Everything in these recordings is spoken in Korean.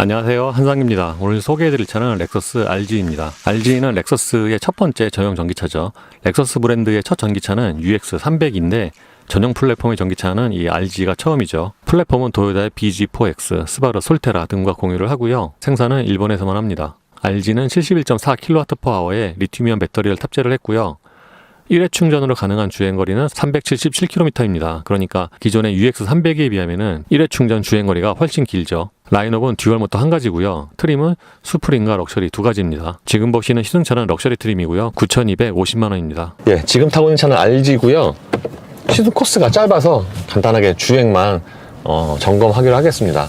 안녕하세요. 한상입니다. 오늘 소개해드릴 차는 렉서스 RG입니다. RG는 렉서스의 첫 번째 전용 전기차죠. 렉서스 브랜드의 첫 전기차는 UX300인데 전용 플랫폼의 전기차는 이 RG가 처음이죠. 플랫폼은 도요타의 BG4X, 스바루 솔테라 등과 공유를 하고요. 생산은 일본에서만 합니다. RG는 71.4kWh의 리튬이온 배터리를 탑재를 했고요. 1회 충전으로 가능한 주행거리는 377km입니다. 그러니까 기존의 UX300에 비하면은 1회 충전 주행거리가 훨씬 길죠. 라인업은 듀얼 모터 한 가지고요. 트림은 수프림과 럭셔리 두 가지입니다. 지금 보시는 시승차는 럭셔리 트림이고요. 9,250만 원입니다. 예, 지금 타고 있는 차는 RG고요. 시승 코스가 짧아서 간단하게 주행만 어, 점검하기로 하겠습니다.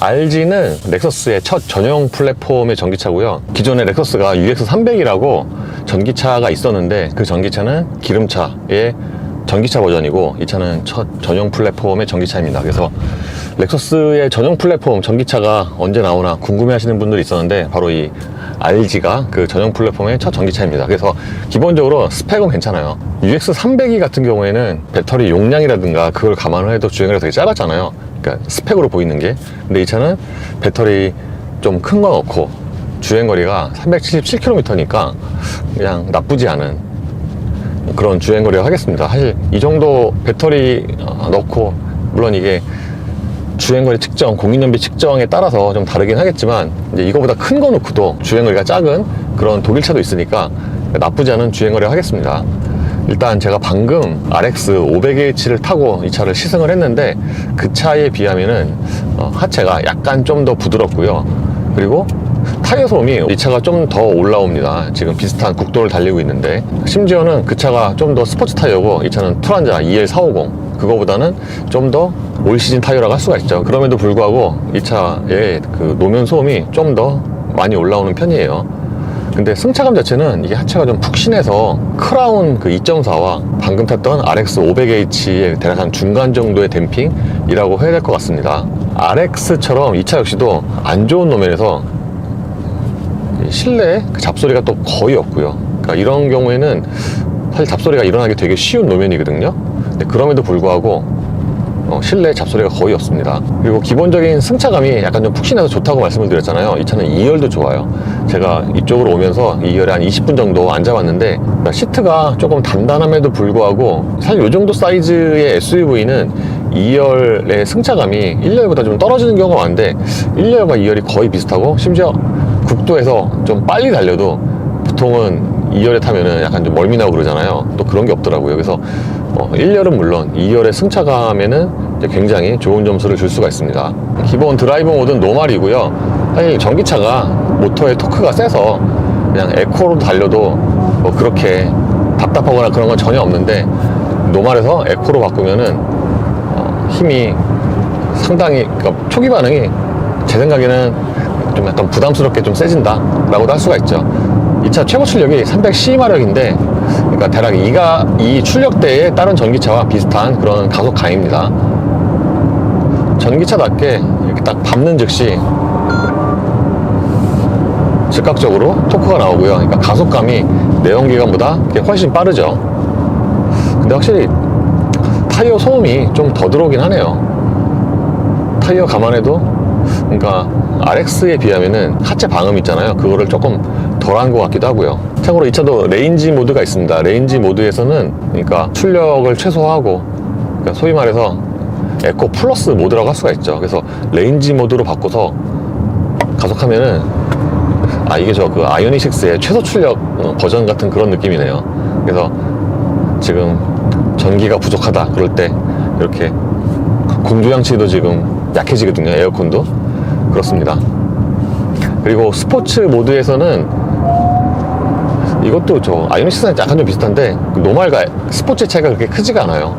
RG는 렉서스의 첫 전용 플랫폼의 전기차고요. 기존의 렉서스가 UX300이라고 전기차가 있었는데 그 전기차는 기름차의 전기차 버전이고 이 차는 첫 전용 플랫폼의 전기차입니다. 그래서 렉서스의 전용 플랫폼 전기차가 언제 나오나 궁금해 하시는 분들이 있었는데 바로 이 RG가 그 전용 플랫폼의 첫 전기차입니다. 그래서 기본적으로 스펙은 괜찮아요. UX300이 같은 경우에는 배터리 용량이라든가 그걸 감안을 해도 주행거리가 되게 짧았잖아요. 그러니까 스펙으로 보이는 게. 근데 이 차는 배터리 좀큰거 넣고 주행거리가 377km니까 그냥 나쁘지 않은 그런 주행거리를 하겠습니다. 사실 이 정도 배터리 어, 넣고 물론 이게 주행거리 측정, 공인연비 측정에 따라서 좀 다르긴 하겠지만 이제 이거보다 큰 거 놓고도 주행거리가 작은 그런 독일차도 있으니까 나쁘지 않은 주행거리를 하겠습니다. 일단 제가 방금 RX 500H를 타고 이 차를 시승을 했는데 그 차에 비하면은 어, 하체가 약간 좀 더 부드럽고요. 그리고 소음이 이 차가 좀 더 올라옵니다. 지금 비슷한 국도를 달리고 있는데 심지어는 그 차가 좀 더 스포츠 타이어고 이 차는 투란자 EL450 그거보다는 좀 더 올 시즌 타이어라고 할 수가 있죠. 그럼에도 불구하고 이 차의 그 노면 소음이 좀 더 많이 올라오는 편이에요. 근데 승차감 자체는 이게 하체가 좀 푹신해서 크라운 그 2.4와 방금 탔던 RX 500H의 대략 한 중간 정도의 댐핑이라고 해야 될 것 같습니다. RX처럼 이 차 역시도 안 좋은 노면에서 이 실내 그 잡소리가 또 거의 없고요. 그러니까 이런 경우에는 사실 잡소리가 일어나기 되게 쉬운 노면이거든요. 근데 그럼에도 불구하고 어, 실내 잡소리가 거의 없습니다. 그리고 기본적인 승차감이 약간 좀 푹신해서 좋다고 말씀을 드렸잖아요. 이 차는 2열도 좋아요. 제가 이쪽으로 오면서 2열에 한 20분 정도 앉아봤는데 그러니까 시트가 조금 단단함에도 불구하고 사실 이 정도 사이즈의 SUV는 2열의 승차감이 1열보다 좀 떨어지는 경우가 많은데 1열과 2열이 거의 비슷하고 심지어 국도에서 좀 빨리 달려도 보통은 2열에 타면은 약간 좀 멀미 나고 그러잖아요. 또 그런 게 없더라고요. 그래서 어, 1열은 물론 2열의 승차감에는 굉장히 좋은 점수를 줄 수가 있습니다. 기본 드라이브 모드는 노말이고요. 사실 전기차가 모터의 토크가 세서 그냥 에코로 달려도 뭐 그렇게 답답하거나 그런 건 전혀 없는데 노말에서 에코로 바꾸면은 어, 힘이 상당히 그러니까 초기 반응이 제 생각에는 좀 약간 부담스럽게 좀 세진다라고도 할 수가 있죠. 이 차 최고 출력이 310마력인데 그러니까 대략 이가 이 출력대의 다른 전기차와 비슷한 그런 가속 강입니다. 전기차답게 이렇게 딱 밟는 즉시 즉각적으로 토크가 나오고요. 그러니까 가속감이 내연기관보다 훨씬 빠르죠. 근데 확실히 타이어 소음이 좀 더 들어오긴 하네요. 타이어 감안해도 그러니까 RX에 비하면은 하체 방음 있잖아요. 그거를 조금 덜한 것 같기도 하고요. 참고로 이 차도 레인지 모드가 있습니다. 레인지 모드에서는 그러니까 출력을 최소화하고 그러니까 소위 말해서 에코 플러스 모드라고 할 수가 있죠. 그래서 레인지 모드로 바꿔서 가속하면은 아 이게 저 그 아이오닉 6의 최소 출력 어, 버전 같은 그런 느낌이네요. 그래서 지금 전기가 부족하다 그럴 때 이렇게 공조장치도 지금 약해지거든요. 에어컨도 그렇습니다. 그리고 스포츠 모드에서는 이것도 저 아이오닉 6랑 약간 좀 비슷한데 그 노말과 스포츠의 차이가 그렇게 크지가 않아요.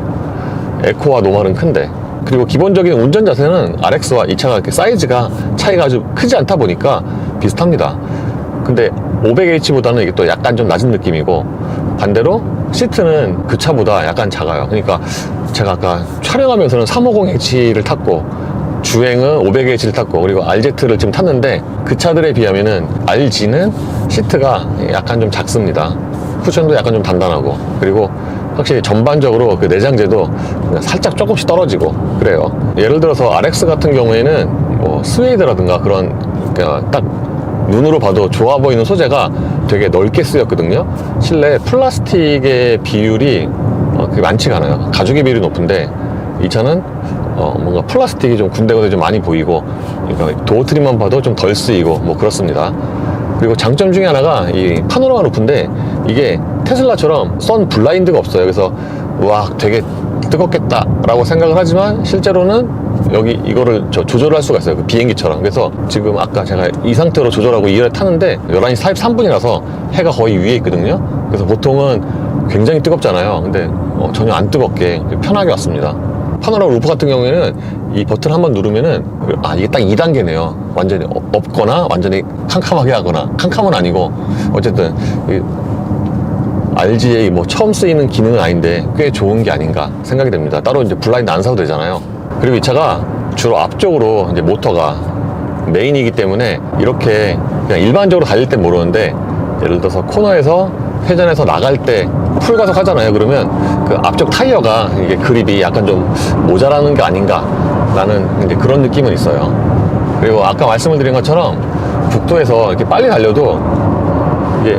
에코와 노말은 큰데 그리고 기본적인 운전 자세는 RX와 이 차가 이렇게 사이즈가 차이가 아주 크지 않다 보니까 비슷합니다. 근데 500H보다는 이게 또 약간 좀 낮은 느낌이고 반대로 시트는 그 차보다 약간 작아요. 그러니까 제가 아까 촬영하면서는 350H를 탔고 주행은 500H를 탔고 그리고 RZ를 지금 탔는데 그 차들에 비하면은 RG는 시트가 약간 좀 작습니다. 쿠션도 약간 좀 단단하고 그리고 확실히 전반적으로 그 내장재도 살짝 조금씩 떨어지고 그래요. 예를 들어서 RX 같은 경우에는 뭐 스웨이드라든가 그런 그냥 딱 눈으로 봐도 좋아 보이는 소재가 되게 넓게 쓰였거든요. 실내 플라스틱의 비율이 어, 많지가 않아요. 가죽의 비율이 높은데 이 차는 어, 뭔가 플라스틱이 좀 군데군데 좀 많이 보이고 그러니까 도어 트림만 봐도 좀 덜 쓰이고 뭐 그렇습니다. 그리고 장점 중에 하나가 이 파노라마 루프인데 이게 테슬라처럼 선 블라인드가 없어요. 그래서 와 되게 뜨겁겠다라고 생각을 하지만 실제로는 여기 이거를 저 조절할 수가 있어요. 그 비행기처럼. 그래서 지금 아까 제가 이 상태로 조절하고 2열에 타는데 11시 43분이라서 해가 거의 위에 있거든요. 그래서 보통은 굉장히 뜨겁잖아요. 근데 어, 전혀 안 뜨겁게 편하게 왔습니다. 파노라마 루프 같은 경우에는 이 버튼 한번 누르면은 아 이게 딱 2단계네요. 완전히 어- 없거나 완전히 캄캄하게 하거나 캄캄은 아니고 어쨌든 이 RGA 뭐 처음 쓰이는 기능은 아닌데 꽤 좋은 게 아닌가 생각이 됩니다. 따로 이제 블라인드 안 사도 되잖아요. 그리고 이 차가 주로 앞쪽으로 이제 모터가 메인이기 때문에 이렇게 그냥 일반적으로 달릴 땐 모르는데 예를 들어서 코너에서 회전해서 나갈 때 풀 가속 하잖아요. 그러면 그 앞쪽 타이어가 이게 그립이 약간 좀 모자라는 게 아닌가 라는 이제 그런 느낌은 있어요. 그리고 아까 말씀을 드린 것처럼 국도에서 이렇게 빨리 달려도 이게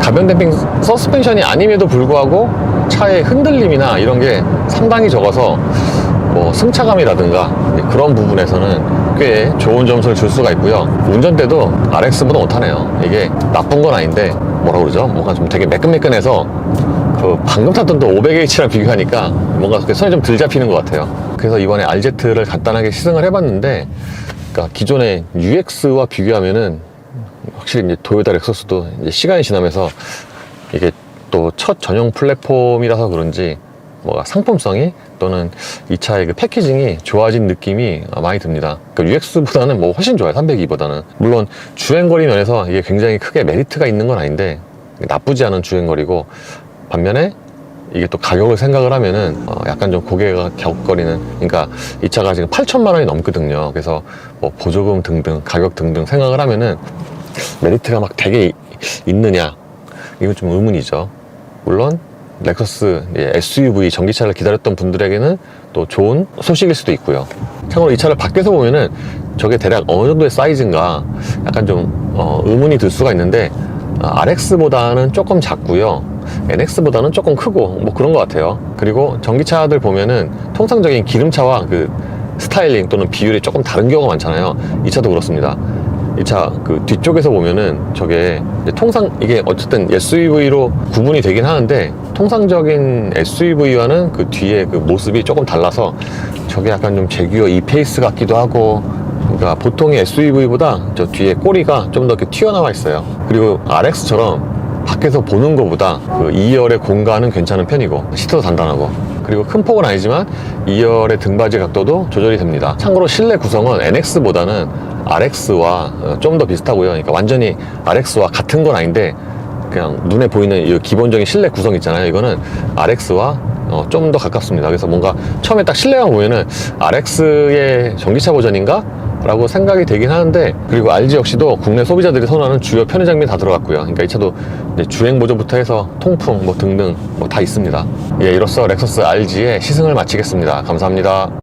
가변 댐핑 서스펜션이 아님에도 불구하고 차의 흔들림이나 이런 게 상당히 적어서 뭐 승차감이라든가 그런 부분에서는 꽤 좋은 점수를 줄 수가 있고요. 운전대도 RX보다 못하네요. 이게 나쁜 건 아닌데 뭐라 그러죠? 뭔가 좀 되게 매끈매끈해서 그 방금 탔던 또 500H랑 비교하니까 뭔가 손이 좀 덜 잡히는 것 같아요. 그래서 이번에 RZ를 간단하게 시승을 해봤는데, 그러니까 기존의 UX와 비교하면은 확실히 이제 도요타 렉서스도 이제 시간이 지나면서 이게 또 첫 전용 플랫폼이라서 그런지 뭐가 상품성이 또는 이 차의 그 패키징이 좋아진 느낌이 많이 듭니다. 그러니까 UX보다는 뭐 훨씬 좋아요. 302보다는. 물론 주행거리 면에서 이게 굉장히 크게 메리트가 있는 건 아닌데 나쁘지 않은 주행거리고 반면에 이게 또 가격을 생각을 하면은 어, 약간 좀 고개가 격거리는 그러니까 이 차가 지금 8천만 원이 넘거든요. 그래서 뭐 보조금 등등 가격 등등 생각을 하면은 메리트가 막 되게 이- 있느냐 이건 좀 의문이죠. 물론 렉서스 예, SUV 전기차를 기다렸던 분들에게는 또 좋은 소식일 수도 있고요. 참고로 이 차를 밖에서 보면은 저게 대략 어느 정도의 사이즈인가 약간 좀 어, 의문이 들 수가 있는데 RX보다는 조금 작고요. NX보다는 조금 크고 뭐 그런 것 같아요. 그리고 전기차들 보면은 통상적인 기름차와 그 스타일링 또는 비율이 조금 다른 경우가 많잖아요. 이 차도 그렇습니다. 이 차 그 뒤쪽에서 보면은 저게 통상 이게 어쨌든 SUV로 구분이 되긴 하는데 통상적인 SUV와는 그 뒤에 그 모습이 조금 달라서 저게 약간 좀 제규어 이 페이스 같기도 하고 그러니까 보통의 SUV보다 저 뒤에 꼬리가 좀 더 이렇게 튀어나와 있어요. 그리고 RX처럼 밖에서 보는 것보다 그 2열의 공간은 괜찮은 편이고 시트도 단단하고 그리고 큰 폭은 아니지만 2열의 등받이 각도도 조절이 됩니다. 참고로 실내 구성은 NX보다는 RX와 어, 좀더 비슷하고요. 그러니까 완전히 RX와 같은 건 아닌데 그냥 눈에 보이는 이 기본적인 실내 구성 있잖아요. 이거는 RX와 좀더 가깝습니다. 그래서 뭔가 처음에 딱 실내만 보면은 RX의 전기차 버전인가? 라고 생각이 되긴 하는데 그리고 RG 역시도 국내 소비자들이 선호하는 주요 편의 장면이 다 들어갔고요. 그러니까 이 차도 주행 보조부터 해서 통풍 뭐 등등 뭐 다 있습니다. 예, 이로써 렉서스 RG의 시승을 마치겠습니다. 감사합니다.